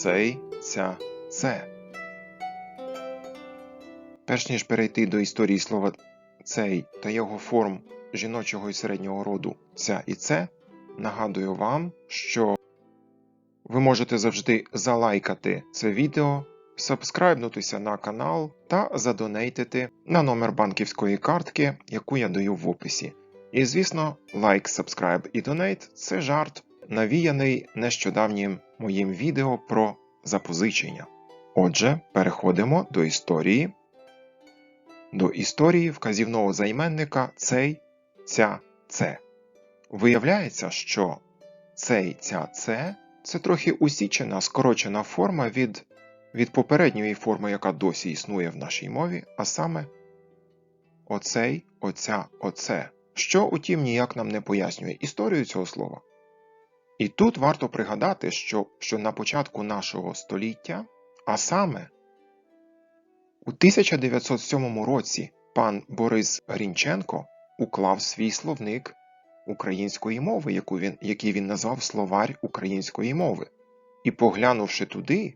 цей, ця, це. Перш ніж перейти до історії слова цей та його форм жіночого і середнього роду ця і це, нагадую вам, що ви можете завжди залайкати це відео, сабскрайбнутися на канал та задонейтити на номер банківської картки, яку я даю в описі. І звісно, лайк, сабскрайб і донейт це жарт, навіяний нещодавнім моїм відео про запозичення. Отже, переходимо до історії. До історії вказівного займенника цей, ця, це. Виявляється, що цей, ця, це це трохи усічена, скорочена форма від, від попередньої форми, яка досі існує в нашій мові, а саме оцей, оця, оце, що, утім, ніяк нам не пояснює історію цього слова. І тут варто пригадати, що, що на початку нашого століття, а саме у 1907 році пан Борис Грінченко уклав свій словник української мови, яку він, який він назвав Словарь української мови. І поглянувши туди,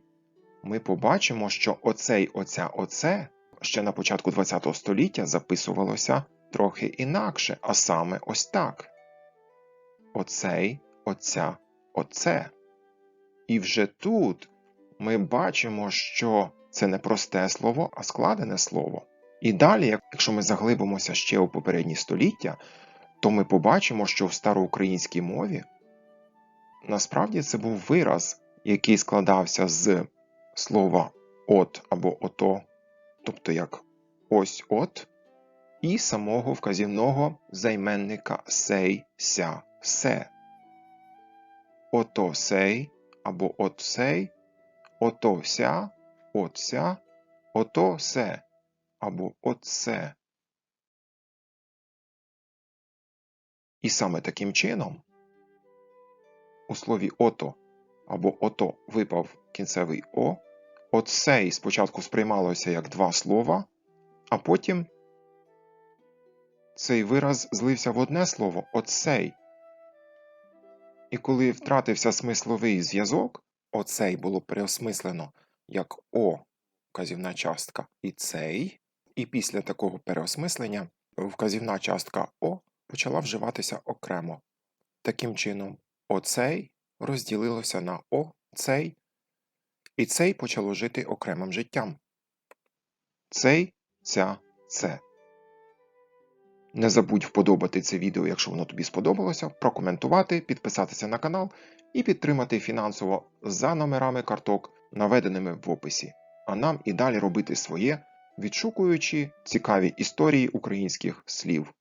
ми побачимо, що оцей оця оце ще на початку ХХ століття записувалося трохи інакше, а саме ось так: оцей, оця, оце. І вже тут ми бачимо, що це не просте слово, а складене слово. І далі, якщо ми заглибимося ще у попередні століття, то ми побачимо, що в староукраїнській мові насправді це був вираз, який складався з слова от або ото, тобто як ось от, і самого вказівного займенника сей, ся, се. Ото сей або от сей, ото ся, от ся, ото се або от се. І саме таким чином у слові ото або ото випав кінцевий О, оцей спочатку сприймалося як два слова, а потім цей вираз злився в одне слово оцей. І коли втратився смисловий зв'язок, оцей було переосмислено як О вказівна частка і цей, і після такого переосмислення вказівна частка О почала вживатися окремо. Таким чином, оцей розділилося на о, цей, і цей почало жити окремим життям. Цей, ця, це. Не забудь вподобати це відео, якщо воно тобі сподобалося, прокоментувати, підписатися на канал і підтримати фінансово за номерами карток, наведеними в описі. А нам і далі робити своє, відшукуючи цікаві історії українських слів.